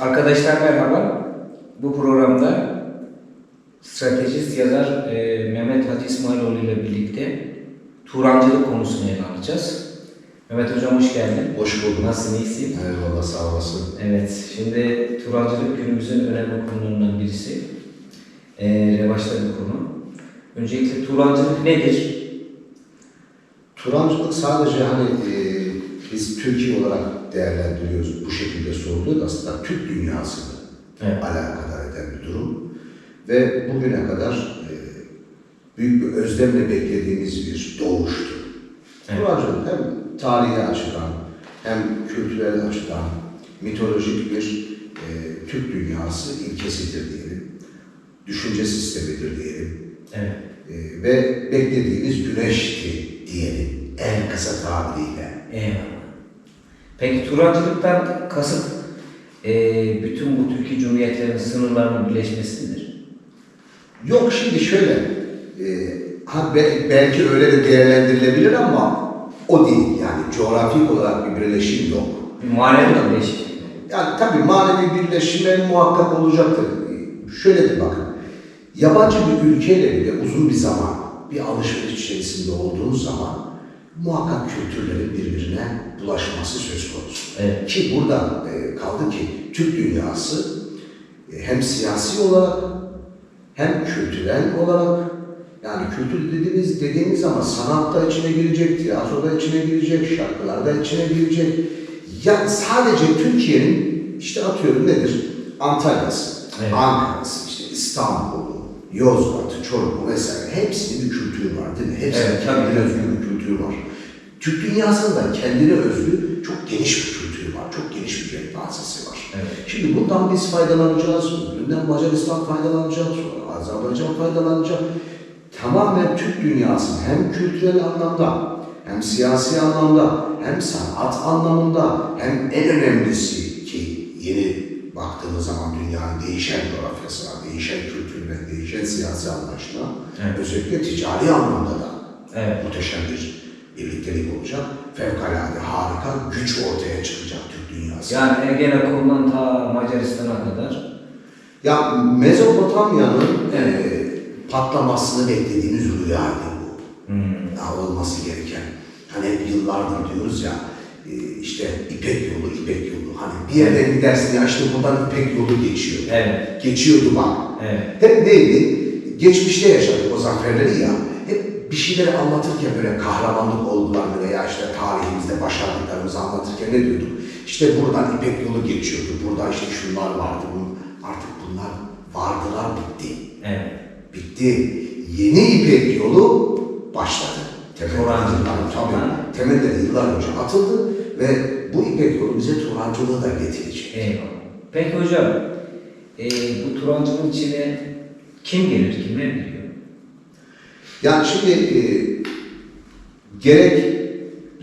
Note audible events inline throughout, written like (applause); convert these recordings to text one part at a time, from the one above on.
Arkadaşlar merhaba. Bu programda stratejist yazar e, Mehmet Hacı İsmailoğlu ile birlikte Turancılık konusunu ele alacağız. Mehmet Hocam hoş geldin. Hoş bulduk. Nasılsın, iyisin? Eyvallah sağ olasın. Evet, şimdi Turancılık günümüzün önemli konularından birisi. E, revaçta bir konu. Öncelikle Turancılık nedir? Turancılık sadece hani e, biz Türkiye olarak değerlendiriyoruz bu şekilde soruluyor aslında Türk dünyasını Evet. alakadar eden bir durum. Ve bugüne kadar e, büyük bir özlemle beklediğimiz bir doğuştu. Evet. Turancılık hem tarihi açıdan hem kültürel açıdan mitolojik bir e, Türk dünyası ilkesidir diyelim. Düşünce sistemidir diyelim. Evet. Ee, ve beklediğimiz güneşti diyelim en kısa tabiriyle. Eyvallah. Peki Turancılıktan kasıt e, bütün bu Türkiye Cumhuriyetlerinin sınırlarının birleşmesidir. Yok şimdi şöyle, e, ha be- belki öyle de değerlendirilebilir ama o değil. Yani coğrafik olarak bir birleşim yok. Bir manevi birleşim. Yani tabii manevi birleşimler muhakkak olacaktır. Ee, Şöyle bir bakın, yabancı bir ülkeyle bile uzun bir zaman bir alışveriş içerisinde olduğunuz zaman muhakkak kültürlerin birbirine bulaşması söz konusu. Evet. Ki burada e, kaldı ki Türk dünyası e, hem siyasi olarak hem kültürel olarak yani kültür dediğimiz dediğimiz zaman sanatta içine girecek, tiyatroda içine girecek, şarkılarda içine girecek. Ya sadece Türkiye'nin işte atıyorum nedir? Antalya'sı, Evet. Ankara'sı, işte İstanbul'u, Yozgat'ı, Çorum'u vesaire hepsinin bir kültürü var değil mi? Hepsinin Evet, kendine özgü bir kültürü var. Türk dünyasının da kendine özgü çok geniş bir kültürü var, çok geniş bir yelpazesi var. Evet. Şimdi bundan biz faydalanacağız. Öbüründen Macaristan faydalanacak, sonra Azerbaycan faydalanacak. Tamamen Türk dünyasının hem kültürel anlamda, hem siyasi anlamda, hem sanat anlamında, hem en önemlisi ki yeni baktığımız zaman dünyanın değişen coğrafyasına, değişen kültürüne, değişen siyasi anlayışına, Evet. özellikle ticari anlamda da Evet. muhteşem bir birliktelik olacak. Fevkalade harika güç ortaya çıkacak Türk dünyası. Yani Ergenekon'dan ta Macaristan'a kadar. Ya Mezopotamya'nın eee, patlamasını beklediğimiz rüyaydı bu. Hmm. Ya olması gereken. Hani hep yıllardır diyoruz ya eee, işte İpek yolu, İpek yolu. Hani bir yerden gidersin ya işte buradan İpek yolu geçiyor. Evet. Geçiyordu bak. Evet. Hep neydi? Geçmişte yaşadık o zaferleri ya. Bir şeyleri anlatırken böyle kahramanlık olgularını veya işte tarihimizde başardıklarımızı anlatırken ne diyorduk? İşte buradan İpek yolu geçiyordu. Burada işte şunlar vardı. Artık bunlar vardılar bitti. Evet. Bitti. Yeni İpek yolu başladı. Temelleri, tabii, temelleri yıllar önce atıldı ve bu İpek yolu bize Turancılığı da getirecek. Eyvallah. Peki hocam, e, bu Turancılığın içine kim gelir, kimler giriyor? Yani şimdi e, gerek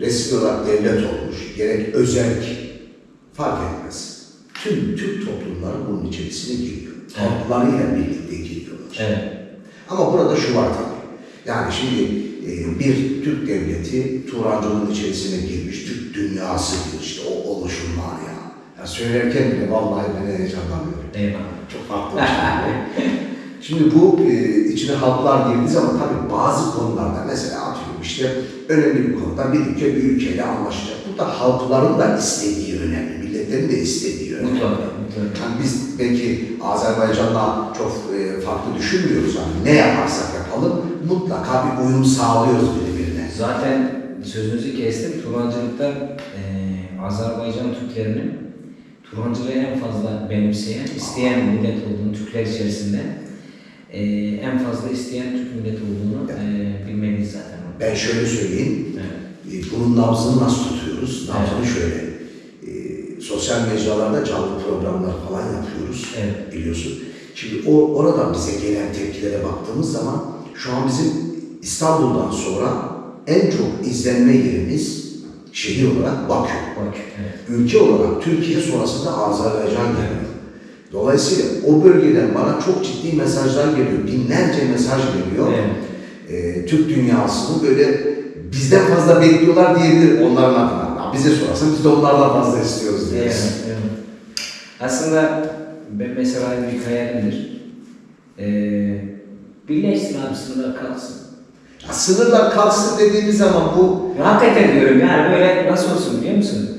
resmi olarak devlet olmuş, gerek özerk fark etmez. Tüm Türk toplumları bunun içerisine giriyor. Evet. Halklarıyla birlikte giriyorlar. Evet. Ama burada şu var tabii. Yani şimdi e, bir Türk devleti Turancılığın içerisine girmiş, Türk dünyası diyor işte o oluşum var ya. ya söylerken bile vallahi ben heyecanlanıyorum. Eyvallah. Çok farklı bir şey. (laughs) Şimdi bu e, içine halklar girdiği zaman tabii bazı konularda mesela atıyorum işte önemli bir konuda bir ülke bir ülkeyle anlaşacak. Burada halkların da istediği önemli, milletlerin de istediği önemli. Mutlaka, mutlaka. Yani biz belki Azerbaycan'la çok e, farklı düşünmüyoruz. Yani ne yaparsak yapalım mutlaka bir uyum sağlıyoruz birbirine. Zaten sözünüzü kestim. Turancılıkta e, Azerbaycan Türklerinin Turancılığı en fazla benimseyen, isteyen millet olduğunu Türkler içerisinde e, en fazla isteyen Türk milleti olduğunu e, bilmeliyiz zaten. Ben şöyle söyleyeyim. Evet. E, Bunun nabzını nasıl tutuyoruz? Nabzını şöyle. e, sosyal mecralarda canlı programlar falan yapıyoruz. Evet. Biliyorsun. Şimdi o, oradan bize gelen tepkilere baktığımız zaman şu an bizim İstanbul'dan sonra en çok izlenme yerimiz şehir olarak Bakü. Bak, evet. Ülke olarak Türkiye sonrasında Azerbaycan geliyor. Dolayısıyla o bölgeden bana çok ciddi mesajlar geliyor. Binlerce mesaj geliyor. Evet. Ee, Türk dünyasını böyle bizden fazla bekliyorlar diyebilir onların adına. Bize sorarsan biz de onlardan fazla istiyoruz diyoruz. Evet, evet. Aslında ben mesela bir hayalimdir. Ee, birleşsin abi sınırlar kalsın. Ya sınırlar kalksın dediğimiz zaman bu Hakikaten diyorum yani böyle nasıl olsun biliyor musun?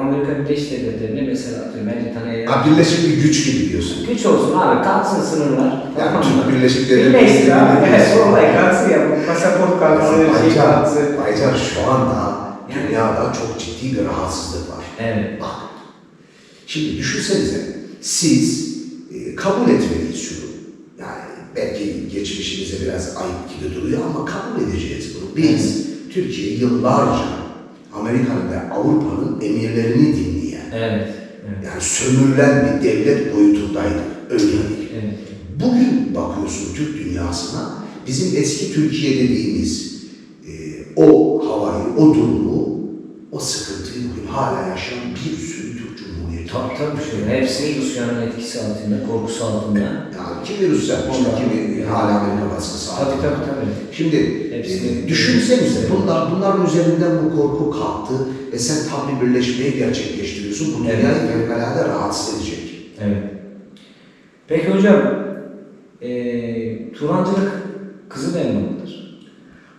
Amerika Birleşik Devletleri'ne mesela atıyorum bence tane ya birleşik bir güç gibi diyorsun. güç olsun abi kalksın sınırlar. Yani tamam Türk? Birleşik Birleşsin Devletleri abi. Evet, olay kalksın ya. Pasaport kalksın, şey kalksın. Aycan şu anda Yani- dünyada çok ciddi bir rahatsızlık var. Evet. Bak, şimdi düşünsenize, siz e, kabul etmeliyiz şunu. Yani belki geçmişimize biraz ayıp gibi duruyor ama kabul edeceğiz bunu. Biz, Türkiye yıllarca Amerika'nın ve Avrupa'nın emirlerini dinleyen, Evet. Evet. yani sömürülen bir devlet boyutundaydık. Öyleydik. Evet. Bugün bakıyorsun Türk dünyasına bizim eski Türkiye dediğimiz e, o havayı, o durumu, o sıkıntıyı bugün hala yaşayan bir sürü Var. Tabii tabii şöyle. Hepsi Rusya'nın etkisi altında, korkusu altında. Yani kimi Rus yapmış, Onlar- kimi hala Amerika baskısı Tabii altında. tabii tabii. Şimdi Hepsi- e, düşünsenize bunlar, bunların üzerinden bu korku kalktı ve sen tam bir birleşmeyi gerçekleştiriyorsun. Bu Evet. dünyayı fevkalade rahatsız edecek. Evet. Peki hocam, eee Turancılık kızıl elma mıdır?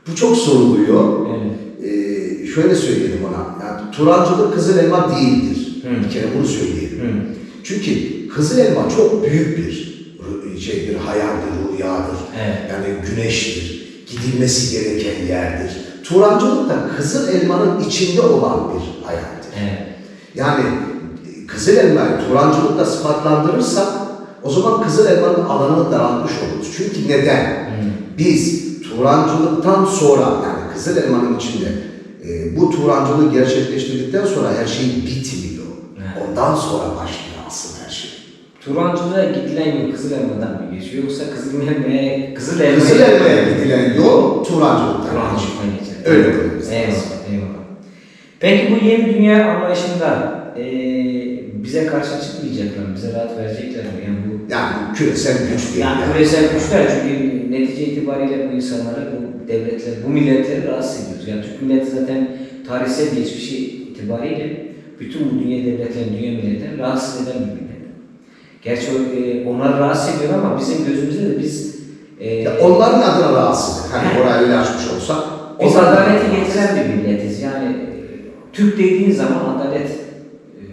Bu çok soruluyor. Evet. Ee, şöyle söyleyelim ona. Yani Turancılık kızıl elma değildir. Bir kere bunu söyleyelim. Çünkü kızıl elma çok büyük bir şeydir, hayaldir, rüyadır. Evet. Yani güneştir. Gidilmesi gereken yerdir. Turancılık da kızıl elmanın içinde olan bir hayaldir. Evet. Yani kızıl elmayı Turancılıkla sıfatlandırırsak o zaman kızıl elmanın alanını daraltmış oluruz. Çünkü neden? Hı. Biz Turancılıktan sonra yani Kızıl Elma'nın içinde e, bu Turancılığı gerçekleştirdikten sonra her şey bitmiyor. Ondan sonra başlıyor aslında her şey. Turancılığa gidilen yol kızıl elmadan mı geçiyor yoksa kızıl elmaya, kızıl elmaya, Kızıl Elma'ya gidilen yol Turancılıktan geçiyor. Turancılıktan geçer. Öyle lazım. Eyvallah, eyvallah. Peki bu yeni dünya anlayışında eee bize karşı çıkmayacaklar? Bize rahat verecekler mi? Yani bu Yani küresel güç değil. Yani küresel güçler çünkü netice itibariyle bu insanları, bu devletler, bu milletleri rahatsız ediyoruz. Yani Türk milleti zaten tarihsel geçmişi itibariyle bütün dünya devletlerini, dünya milletlerini rahatsız eden bir millet. Gerçi e, onları rahatsız ediyor ama bizim gözümüzde de biz e, Ya onların adına rahatsızlık. Hani orayı öyle açmış olsak. biz adaleti getiren bir milletiz. Yani e, Türk dediğin zaman adalet e,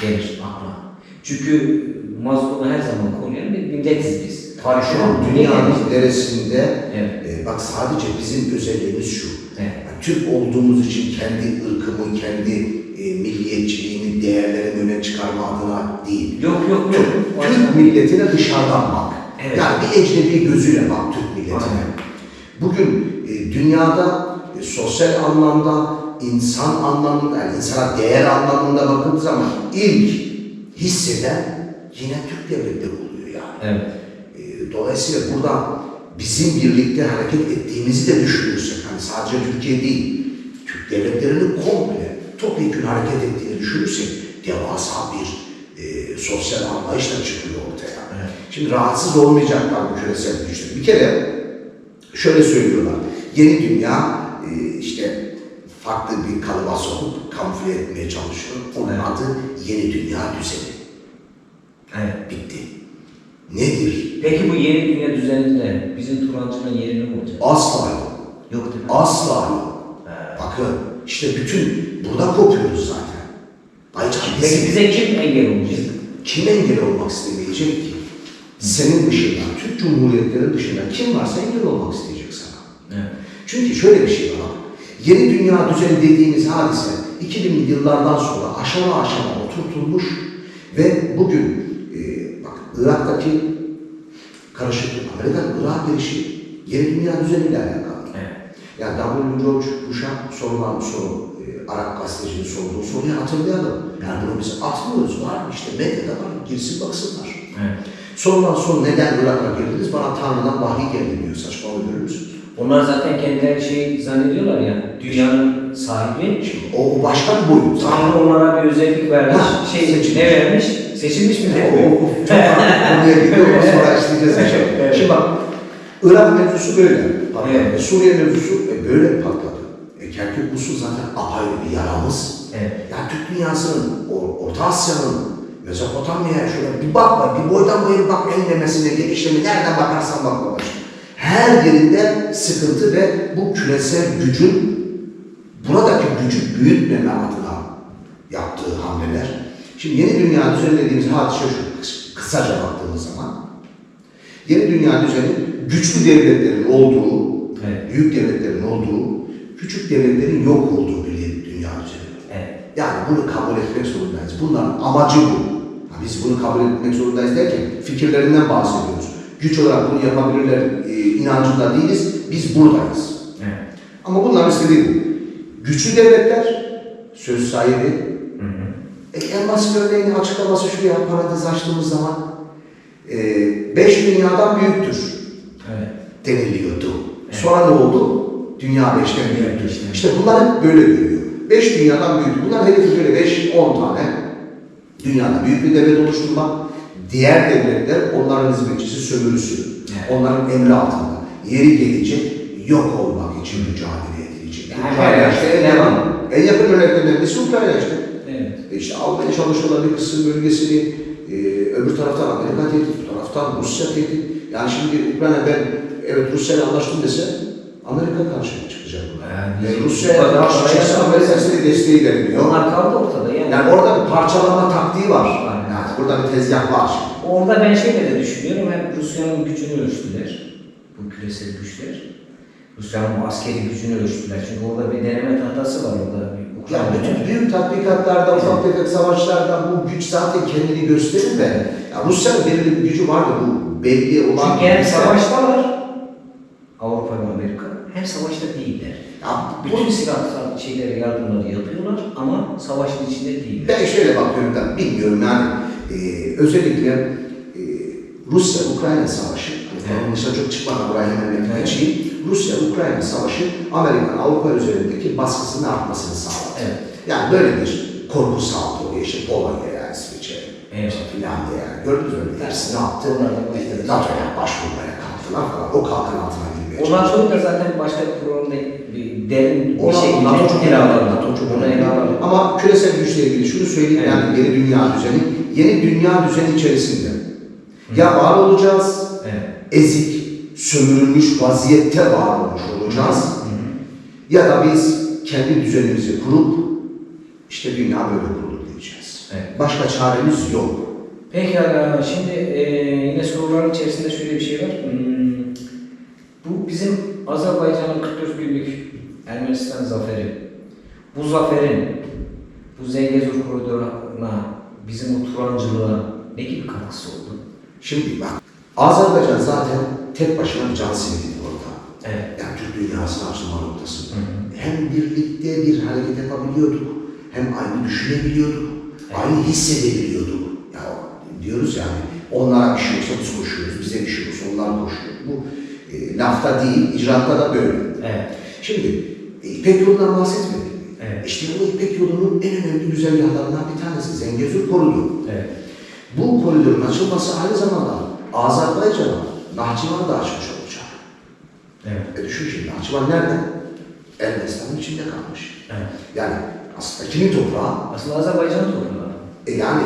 gelir akla. Çünkü mazlumu her zaman koruyan bir milletiz biz. Şu an dünyanın dünya neresinde Evet. e, bak sadece bizim özelliğimiz şu. Evet. Yani Türk olduğumuz için kendi ırkımı, kendi e, milliyetçiliğimi, değerlerimi öne çıkarma adına değil. Yok yok yok. Türk, Türk milletine dışarıdan bak. Evet. Yani bir ecnebi gözüyle bak Türk milletine. Aynen. Bugün e, dünyada e, sosyal anlamda, insan anlamında, yani insana değer anlamında bakıldığı zaman ilk hisseden yine Türk devletleri oluyor yani. Evet. E, Dolayısıyla burada bizim birlikte hareket ettiğimizi de düşünürsek, hani sadece Türkiye değil, Türk devletlerinin komple topyekun hareket ettiğini düşünürsek devasa bir e, sosyal anlayışla çıkıyor ortaya. Evet. Şimdi rahatsız olmayacaklar bu küresel güçler. Bir kere şöyle söylüyorlar, yeni dünya e, işte farklı bir kalıba sokup kamufle etmeye çalışıyor. Onun Evet. adı yeni dünya düzeni. Evet. Bitti. Nedir? Peki bu yeni dünya düzeninde bizim Turancı'nın yeri ne olacak? Asla yok. Yok değil mi? Asla yok. Bakın işte bütün burada kopuyoruz zaten. Peki biz, bize kim engel olacak? kim engel olmak istemeyecek ki? Senin dışında, Türk Cumhuriyetleri dışında kim varsa engel olmak isteyecek sana. Evet. Çünkü şöyle bir şey var. Yeni dünya düzeni dediğimiz hadise 2000'li yıllardan sonra aşama aşama oturtulmuş ve bugün e, bak Irak'taki karışıklık, Amerika'nın Irak girişi yeni dünya düzeniyle alakalı. Yani W. George Bush'a sorulan soru, e, Arap gazetecinin sorduğu soruyu hatırlayalım. Yani bunu biz atmıyoruz, var işte medyada var, girsin baksınlar. Evet. Sorulan soru neden Irak'a girdiniz? Bana Tanrı'dan vahiy geldi diyor, görür müsün? Onlar zaten kendileri şey zannediyorlar ya, dünyanın sahibi. O, o başka bir boyut. Tanrı onlara bir özellik vermiş. Ha, şey seçilmiş. ne vermiş? Seçilmiş mi? O, o, çok farklı konuya gidiyor, sonra işleyeceğiz inşallah. Evet. Şimdi bak, Irak mevzusu böyle patladı. Evet. Suriye mevzusu e, böyle patladı. E, Kerkük Musul zaten apayrı bir yaramız. Evet. Yani Türk dünyasının, Or- Orta Asya'nın Mezopotamya'ya şöyle bir bakma, bir boydan boya bak enlemesine, genişliğine, nereden bakarsan bak babacığım. Her yerinde sıkıntı ve bu küresel gücün buradaki gücü büyütmeme adına yaptığı hamleler. Şimdi yeni dünya düzeni dediğimiz hadise şu, kıs- kısaca baktığımız zaman. Yeni dünya düzeni güçlü devletlerin olduğu, Evet. büyük devletlerin olduğu, küçük devletlerin yok olduğu bir dünya düzeni. Evet. Yani bunu kabul etmek zorundayız. Bunların amacı bu. Biz bunu kabul etmek zorundayız derken fikirlerinden bahsediyoruz. Güç olarak bunu yapabilirler e, inancında değiliz. Biz buradayız. Evet. Ama bunların istediği bu. Güçlü devletler, söz sahibi. Hı hı. E, en basit örneğini açıklaması şu ya, parantez açtığımız zaman e, beş dünyadan büyüktür Evet. deniliyordu. Evet. Sonra ne oldu? Dünya beşten büyüktür. beşten. İşte bunlar hep böyle görüyor. Beş dünyadan büyük. Bunlar hedefi böyle beş, on tane. Dünyada büyük bir devlet oluşturmak. Diğer devletler onların hizmetçisi, sömürüsü. Evet. Onların emri altında. Yeri gelecek yok olmak için mücadele edilecek. Ukrayna işte yerde en yakın, en yakın örneklerden birisi Ukrayna işte. Evet. E İşte çalışıyorlar bir kısım bölgesini, öbür taraftan Amerika tehdit, bu taraftan Rusya tehdit. Yani şimdi Ukrayna ben evet Rusya'yla anlaştım dese Amerika karşı çıkacak buna. Yani Yani Rusya'ya karşı çıksa sahip- Amerika size desteği vermiyor. Onlar kaldı ortada yani. Yani orada bir parçalama taktiği var. Yani burada bir tezgah var. Orada ben şeyle de düşünüyorum, hem Rusya'nın gücünü ölçtüler, bu küresel güçler. Rusya'nın askeri gücünü ölçtüler. Çünkü orada bir deneme tahtası var orada. Bir Ya Ukrayna'da. bütün büyük tatbikatlarda, ufak tefek savaşlarda bu güç zaten kendini gösterir de ya Rusya'nın belirli bir gücü vardı bu belli olan Çünkü hem güçler- savaştalar, Avrupa ve Amerika, hem savaşta değiller. Ya Bütün silahsal şeyleri, yardımları yapıyorlar ama savaşın içinde değiller. Ben şöyle bakıyorum da bilmiyorum yani e, özellikle e, Rusya-Ukrayna savaşı, Evet. evet. çok çıkmadan buraya hemen bir Evet. Rusya-Ukrayna savaşı Amerikan Avrupa üzerindeki baskısının artmasını sağladı. Evet. Yani böyle bir korku sağladı oraya işte Polonya, İsviçre, Evet. Finlandiya yani gördünüz mü? Hepsi ne yaptı? Başladı. NATO'ya başvurmaya kalktılar falan. O kalkan altına girmeye Onlar çok da zaten başka bir programda bir derin bir Ona, şekilde NATO çok ele alırlar. NATO çok Onu ele alırlar. Ama küresel güçle ilgili şunu söyleyeyim Evet. yani yeni dünya düzeni. Yeni dünya düzeni içerisinde ya var olacağız, Evet. ezik, sömürülmüş vaziyette var olmuş olacağız. Hı hı. Ya da biz kendi düzenimizi kurup işte dünya böyle kurulur diyeceğiz. Evet. Başka çaremiz yok. Pekala, şimdi eee, yine soruların içerisinde şöyle bir şey var. Hmm, bu bizim Azerbaycan'ın 44 günlük Ermenistan zaferi. Bu zaferin, bu Zengezur koridoruna, bizim o Turancılığa ne gibi katkısı oldu? Şimdi bak, Azerbaycan zaten tek başına can simidi orada. Evet. Yani Türk dünyasına açılma noktası. Hı hı. Hem birlikte bir hareket yapabiliyorduk, hem aynı düşünebiliyorduk, Evet. aynı hissedebiliyorduk. Ya diyoruz yani, onlara bir şey olsa biz koşuyoruz, bize bir şey olsa onlar koşuyor. Bu e, lafta değil, icraatta da böyle. Evet. Şimdi e, İpek yolundan bahsetmedik. Evet. İşte bu İpek yolunun en önemli güzergahlarından bir tanesi Zengezur koridoru. Evet. Bu koridorun açılması aynı zamanda Azerbaycan'a Nahçıvan da açmış olacak. Evet. E düşün şimdi Nahçıvan nerede? Ermenistan'ın içinde kalmış. Evet. Yani aslında kimin toprağı? Aslında Azerbaycan'ın toprağı. E yani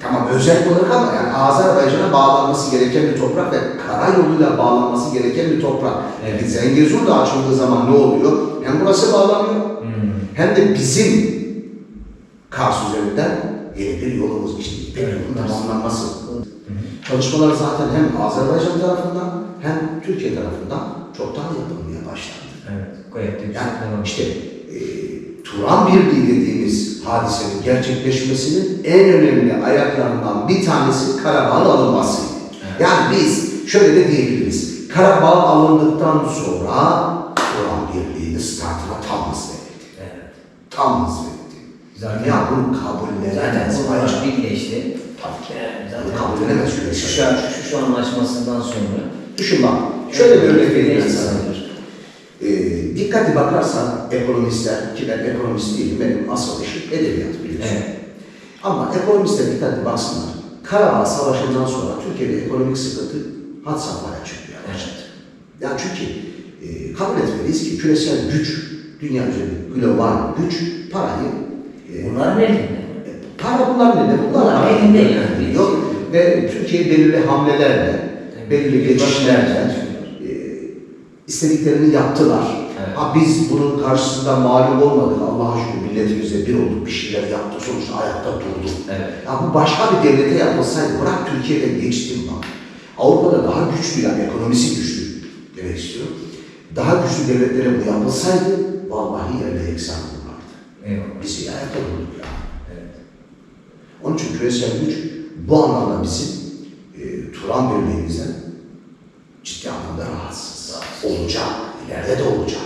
tamam özel olarak ama yani Azerbaycan'a bağlanması gereken bir toprak ve karayoluyla bağlanması gereken bir toprak. Evet. Peki Zengezur da açıldığı zaman ne oluyor? Hem burası bağlanıyor Hmm. hem de bizim Kars üzerinden yeni bir yolumuz işte İpek yolunun tamamlanması. Çalışmalar zaten hem Azerbaycan tarafından hem Türkiye tarafından çoktan yapılmaya başlandı. Evet. Gayet de. Yani işte e, Turan Birliği dediğimiz hadisenin gerçekleşmesinin en önemli ayaklarından bir tanesi Karabağ'ın alınmasıydı. Evet. Yani biz şöyle de diyebiliriz. Karabağ alındıktan sonra Turan Birliği'nin startına tam hız verildi. Evet. Tam hız verildi. Zaten- ya bunu Zaten kabullenemez. bunlar Ayrıca- birleşti. Zaten kabul edilemez şu, küresel. şu, şu anlaşmasından sonra Düşün bak, şöyle bir örnek vereyim sana. E, dikkatli bakarsan ekonomistler, ki ben ekonomist değilim, benim asıl işim edebiyat biliyorsun. Evet. Ama ekonomistler dikkatli baksınlar. Karabağ Savaşı'ndan sonra Türkiye'de ekonomik sıkıntı had safhaya çıkıyor. Evet. Yani çünkü e, kabul etmeliyiz ki küresel güç, dünya üzerinde global güç parayı, e, Bunlar ne? Para. Bunlar Bunlar elinde. Yok. Ve Türkiye belirli hamlelerle, belirli geçişlerle e, istediklerini yaptılar. Evet. Ha biz bunun karşısında mağlup olmadık. Allah'a şükür milletimizle bir olduk, bir şeyler yaptık. Sonuçta ayakta durduk. Evet. Ya bu başka bir devlete yapılsaydı, bırak Türkiye'den geçtim bak. Avrupa'da daha güçlü yani ekonomisi güçlü demek istiyorum. Daha güçlü devletlere bu yapılsaydı vallahi yerle yeksan olurlardı. Eyvallah. Bizi ayakta durduk ya. Onun için küresel güç bu anlamda bizim e, Turan Birliğimizden ciddi anlamda rahatsız. Olacak. İleride de olacak.